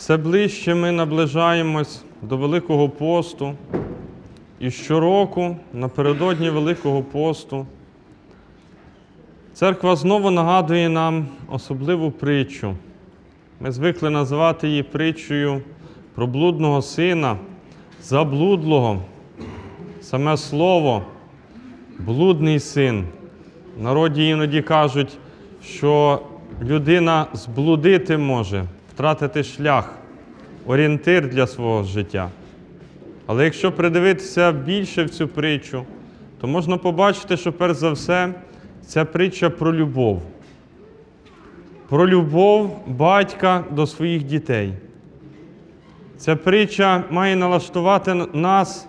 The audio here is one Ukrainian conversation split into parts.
Все ближче ми наближаємось до Великого посту. І щороку, напередодні Великого посту, церква знову нагадує нам особливу притчу. Ми звикли називати її притчею про блудного сина, заблудлого. Саме слово блудний син. В народі іноді кажуть, що людина зблудити може, втратити шлях, орієнтир для свого життя. Але якщо придивитися більше в цю притчу, то можна побачити, що перш за все ця притча про любов. Про любов батька до своїх дітей. Ця притча має налаштувати нас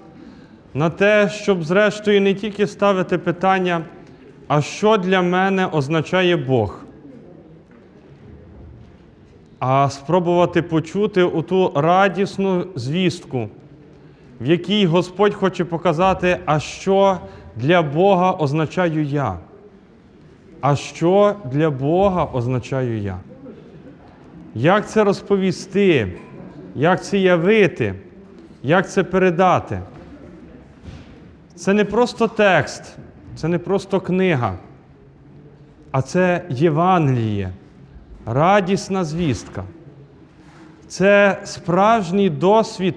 на те, щоб, зрештою, не тільки ставити питання, а що для мене означає Бог, а спробувати почути оту радісну звістку, в якій Господь хоче показати, а що для Бога означаю я. А що для Бога означаю я? Як це розповісти? Як це явити? Як це передати? Це не просто текст, це не просто книга, а це Євангеліє, радісна звістка. Це справжній досвід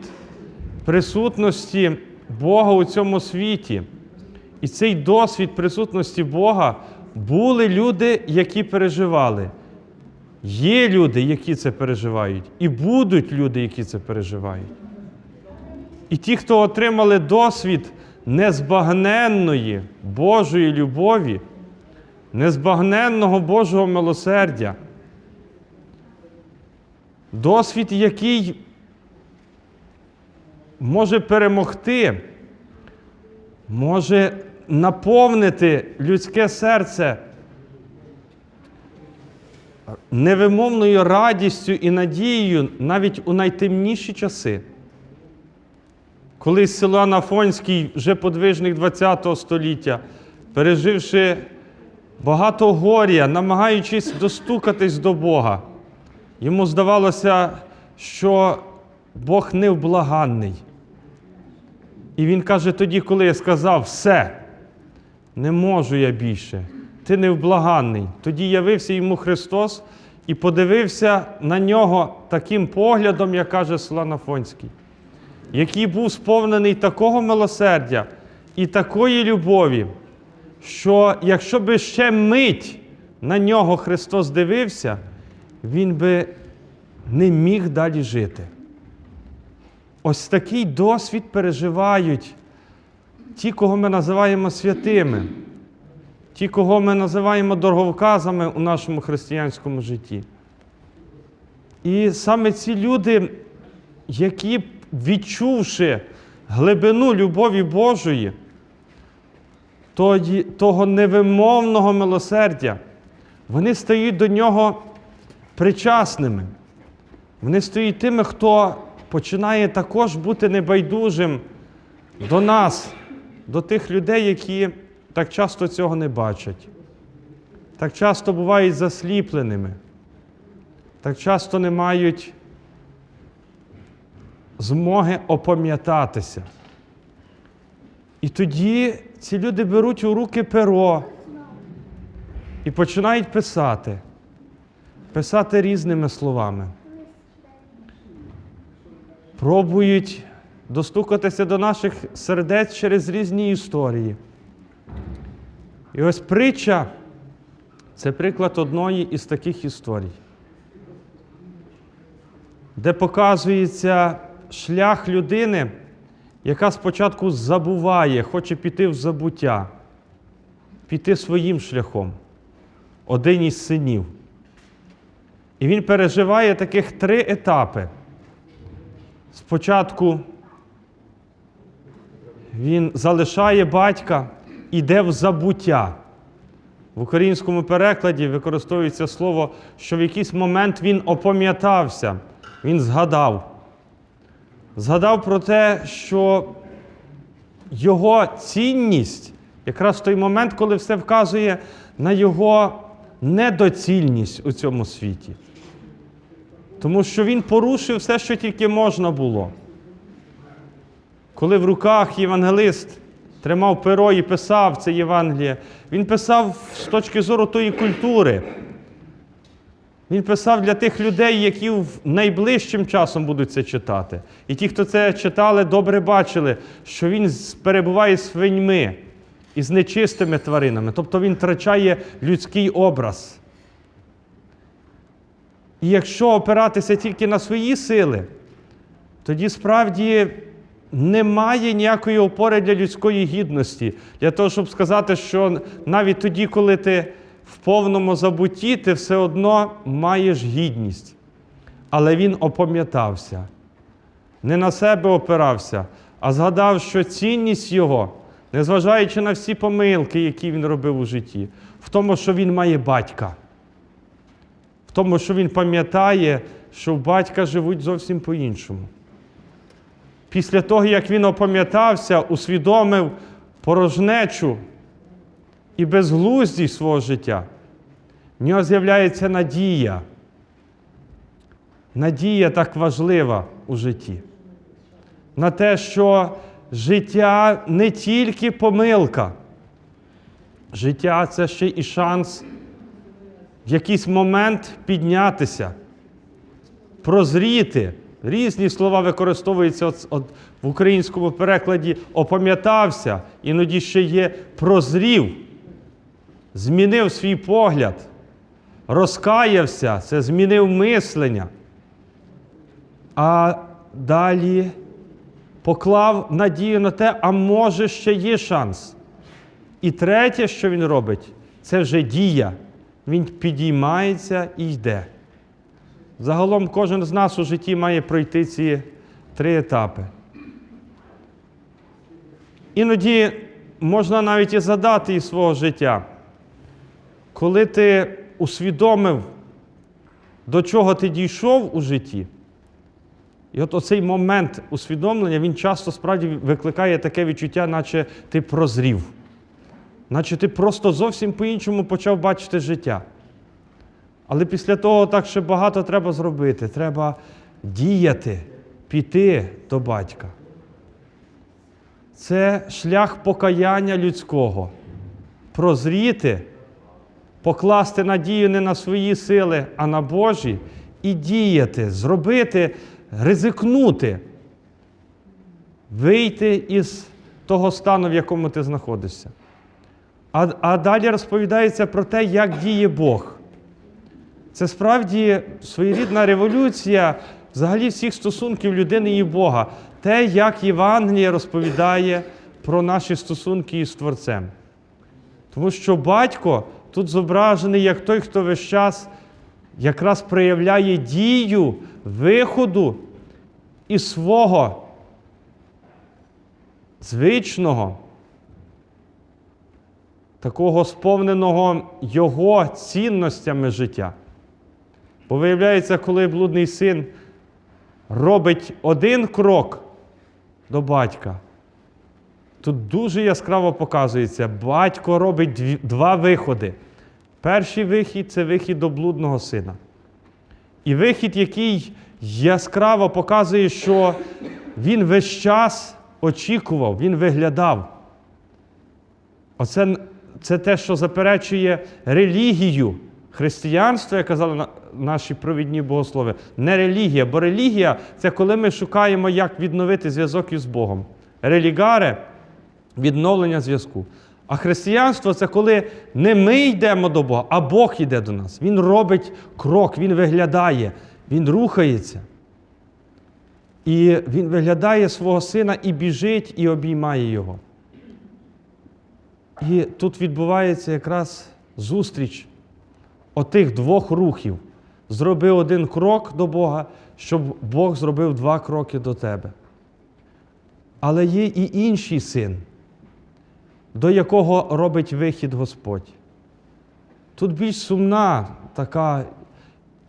присутності Бога у цьому світі. І цей досвід присутності Бога були люди, які переживали. Є люди, які це переживають, і будуть люди, які це переживають. І ті, хто отримали досвід незбагненної Божої любові, незбагненного Божого милосердя, досвід, який може перемогти, може наповнити людське серце невимовною радістю і надією навіть у найтемніші часи. Колись Силуан Афонський, вже подвижник ХХ століття, переживши багато горя, намагаючись достукатись до Бога, йому здавалося, що Бог невблаганний. І він каже тоді, коли я сказав, все, не можу я більше, ти невблаганний. Тоді явився йому Христос і подивився на нього таким поглядом, як каже Сланафонський, який був сповнений такого милосердя і такої любові, що якщо би ще мить на нього Христос дивився, Він би не міг далі жити. Ось такий досвід переживають ті, кого ми називаємо святими, ті, кого ми називаємо дороговказами у нашому християнському житті. І саме ці люди, які відчувши глибину любові Божої, того невимовного милосердя, вони стають до нього причасними. Вони стають тими, хто починає також бути небайдужим до нас, до тих людей, які так часто цього не бачать, так часто бувають засліпленими, так часто не мають змоги опам'ятатися. І тоді ці люди беруть у руки перо і починають писати, писати різними словами. Пробують достукатися до наших сердець через різні історії. І ось притча це приклад одної із таких історій, де показується шлях людини, яка спочатку забуває, хоче піти в забуття, піти своїм шляхом, один із синів. І він переживає таких три етапи. Спочатку він залишає батька, іде в забуття. В українському перекладі використовується слово, що в якийсь момент він опам'ятався, він згадав. Згадав про те, що його цінність якраз в той момент, коли все вказує на його недоцільність у цьому світі. Тому що він порушив все, що тільки можна було. Коли в руках євангелист тримав перо і писав це Євангеліє, він писав з точки зору тої культури. Він писав для тих людей, які в найближчим часом будуть це читати. І ті, хто це читали, добре бачили, що він перебуває з свиньми і з нечистими тваринами. Тобто він втрачає людський образ. І якщо опиратися тільки на свої сили, тоді справді немає ніякої опори для людської гідності. Для того, щоб сказати, що навіть тоді, коли ти в повному забутті, ти все одно маєш гідність. Але він опам'ятався, не на себе опирався, а згадав, що цінність його, незважаючи на всі помилки, які він робив у житті, в тому, що він має батька, тому, що він пам'ятає, що в батька живуть зовсім по-іншому. Після того, як він опам'ятався, усвідомив порожнечу і безглуздість свого життя, в нього з'являється надія. Надія так важлива у житті. На те, що життя не тільки помилка, життя це ще і шанс в якийсь момент піднятися, прозріти. Різні слова використовуються в українському перекладі опам'ятався, іноді ще є прозрів, змінив свій погляд, розкаявся, це змінив мислення. А далі поклав надію на те, а може ще є шанс. І третє, що він робить, це вже дія. Він підіймається і йде. Загалом кожен з нас у житті має пройти ці три етапи. Іноді можна навіть і задати із свого життя, коли ти усвідомив, до чого ти дійшов у житті. І от оцей момент усвідомлення, він часто справді викликає таке відчуття, наче ти прозрів, наче ти просто зовсім по-іншому почав бачити життя. Але після того так ще багато треба зробити. Треба діяти, піти до батька. Це шлях покаяння людського. Прозріти, покласти надію не на свої сили, а на Божі, і діяти, зробити, ризикнути, вийти із того стану, в якому ти знаходишся. А, а далі розповідається про те, як діє Бог. Це справді своєрідна революція взагалі всіх стосунків людини і Бога. Те, як Євангеліє розповідає про наші стосунки із Творцем. Тому що батько тут зображений як той, хто весь час якраз проявляє дію виходу із свого звичного, такого сповненого його цінностями життя. Бо виявляється, коли блудний син робить один крок до батька, тут дуже яскраво показується, батько робить два виходи. Перший вихід це вихід до блудного сина. І вихід, який яскраво показує, що він весь час очікував, він виглядав. Оце це те, що заперечує релігію. Християнство, як казали наші провідні богослови, не релігія, бо релігія це коли ми шукаємо, як відновити зв'язок із Богом. Релігаре відновлення зв'язку. А християнство це коли не ми йдемо до Бога, а Бог йде до нас. Він робить крок, Він виглядає, Він рухається. І Він виглядає свого сина і біжить, і обіймає його. І тут відбувається якраз зустріч отих двох рухів. Зроби один крок до Бога, щоб Бог зробив два кроки до тебе. Але є і інший син, до якого робить вихід Господь. Тут більш сумна така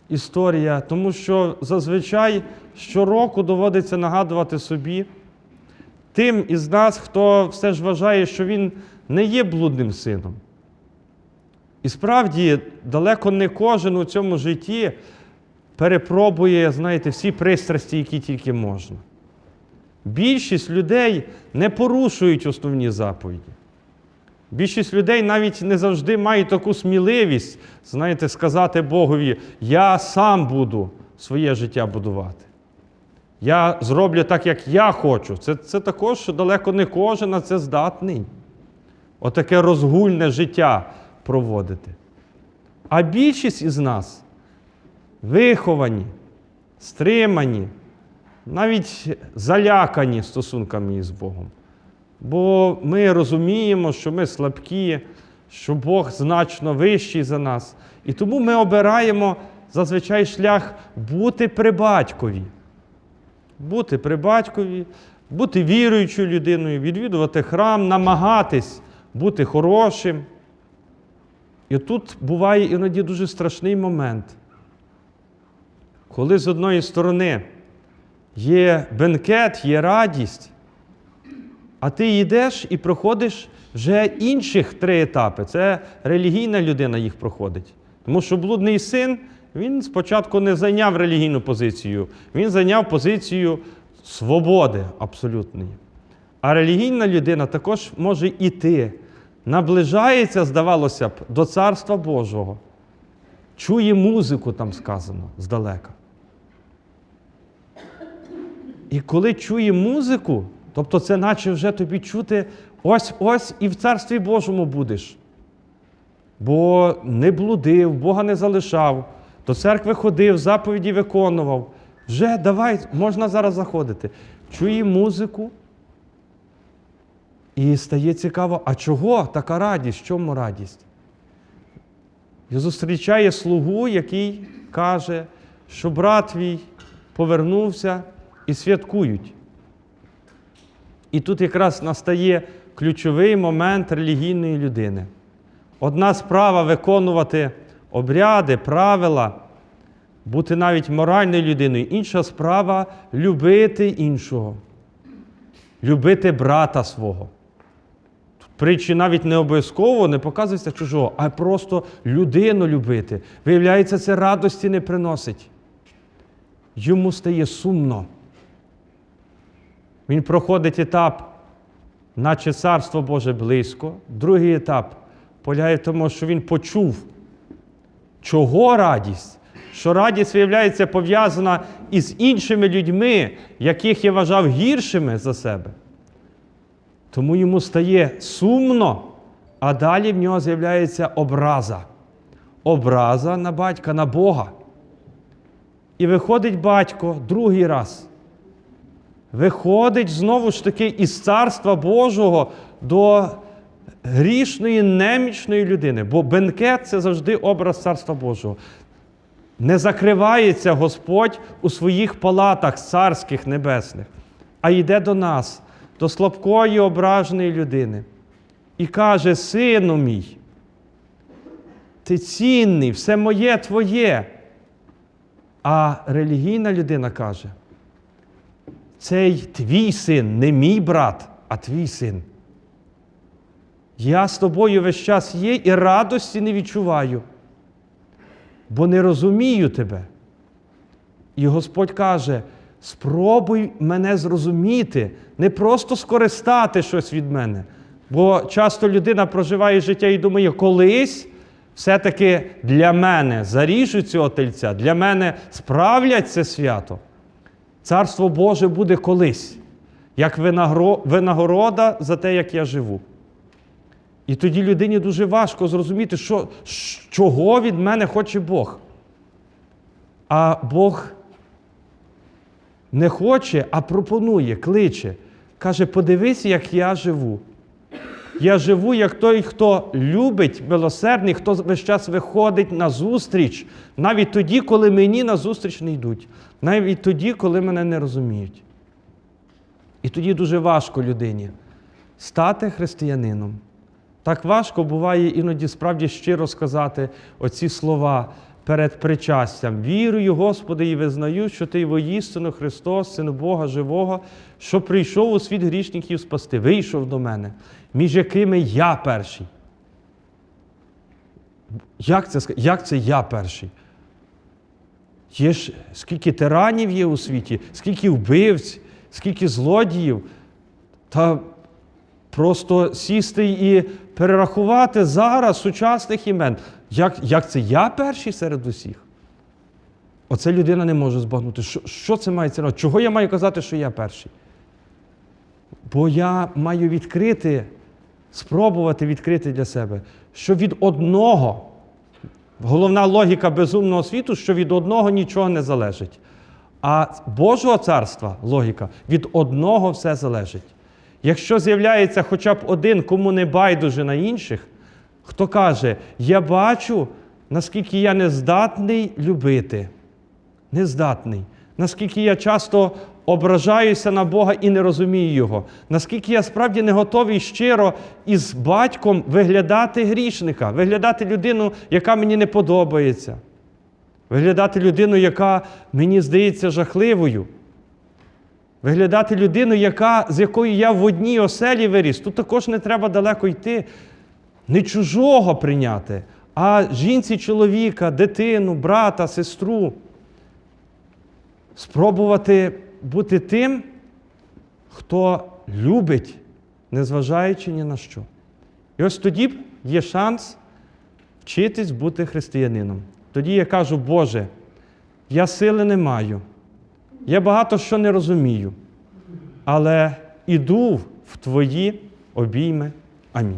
історія, тому що зазвичай щороку доводиться нагадувати собі тим із нас, хто все ж вважає, що він не є блудним сином. І справді, далеко не кожен у цьому житті перепробує, знаєте, всі пристрасті, які тільки можна. Більшість людей не порушують основні заповіді. Більшість людей навіть не завжди мають таку сміливість, знаєте, сказати Богові, я сам буду своє життя будувати. Я зроблю так, як я хочу. Це, це також далеко не кожен на це здатний. Отаке розгульне життя проводити. А більшість із нас виховані, стримані, навіть залякані стосунками із Богом. Бо ми розуміємо, що ми слабкі, що Бог значно вищий за нас. І тому ми обираємо зазвичай шлях бути при батькові. Бути при батькові, бути віруючою людиною, відвідувати храм, намагатись бути хорошим. І тут буває іноді дуже страшний момент, коли з одної сторони є бенкет, є радість, а ти йдеш і проходиш вже інших три етапи. Це релігійна людина їх проходить. Тому що блудний син, він спочатку не зайняв релігійну позицію, він зайняв позицію свободи абсолютної. А релігійна людина також може іти, наближається, здавалося б, до Царства Божого. Чує музику, там сказано, здалека. І коли чує музику, тобто це наче вже тобі чути ось-ось і в Царстві Божому будеш. Бо не блудив, Бога не залишав, до церкви ходив, заповіді виконував. Вже давай, можна зараз заходити. Чує музику. І стає цікаво, а чого така радість? В чому радість? І зустрічає слугу, який каже, що брат твій повернувся і святкують. І тут якраз настає ключовий момент релігійної людини. Одна справа виконувати обряди, правила, бути навіть моральною людиною, інша справа любити іншого, любити брата свого. Притчі навіть не обов'язково не показується чужого, а просто людину любити. Виявляється, це радості не приносить. Йому стає сумно. Він проходить етап, наче царство Боже близько. Другий етап полягає в тому, що він почув, чого радість, що радість виявляється пов'язана із іншими людьми, яких я вважав гіршими за себе. Тому йому стає сумно, а далі в нього з'являється образа. Образа на батька, на Бога. І виходить батько другий раз. Виходить знову ж таки із царства Божого до грішної, немічної людини. Бо бенкет це завжди образ царства Божого. Не закривається Господь у своїх палатах царських небесних, а йде до нас, до слабкої, ображеної людини. І каже: Сину мій, ти цінний, все моє твоє. А релігійна людина каже, цей твій син, не мій брат, а твій син. Я з тобою весь час є і радості не відчуваю, бо не розумію тебе. І Господь каже: спробуй мене зрозуміти, не просто скористати щось від мене. Бо часто людина проживає життя і думає, колись все-таки для мене заріжуть цього тельця, для мене справлять це свято. Царство Боже буде колись, як винагорода за те, як я живу. І тоді людині дуже важко зрозуміти, що, чого від мене хоче Бог. А Бог не хоче, а пропонує, кличе. Каже, подивись, як я живу. Я живу як той, хто любить, милосердний, хто весь час виходить на зустріч, навіть тоді, коли мені на зустріч не йдуть, навіть тоді, коли мене не розуміють. І тоді дуже важко людині стати християнином. Так важко буває іноді справді щиро сказати оці слова перед причастям. Вірую, Господи, і визнаю, що Ти воїстину Христос, Син Бога Живого, що прийшов у світ грішників спасти, вийшов до мене, між якими я перший. Як це, як це я перший? Є ж скільки тиранів є у світі, скільки вбивць, скільки злодіїв. Та просто сісти і перерахувати зараз сучасних імен. Як, як це я перший серед усіх? Оце людина не може збагнути. Що, що це мається на? Чого я маю казати, що я перший? Бо я маю відкрити, спробувати відкрити для себе, що від одного, головна логіка безумного світу, що від одного нічого не залежить. А Божого царства логіка від одного все залежить. Якщо з'являється хоча б один, кому не байдуже на інших, хто каже, я бачу, наскільки я нездатний любити, нездатний, наскільки я часто ображаюся на Бога і не розумію Його, наскільки я справді не готовий щиро із батьком виглядати грішника, виглядати людину, яка мені не подобається, виглядати людину, яка мені здається жахливою. Виглядати людину, яка, з якою я в одній оселі виріс, тут також не треба далеко йти. Не чужого прийняти, а жінці чоловіка, дитину, брата, сестру. Спробувати бути тим, хто любить, незважаючи ні на що. І ось тоді є шанс вчитись бути християнином. Тоді я кажу, Боже, я сили не маю. Я багато що не розумію, але іду в Твої обійми. Амінь.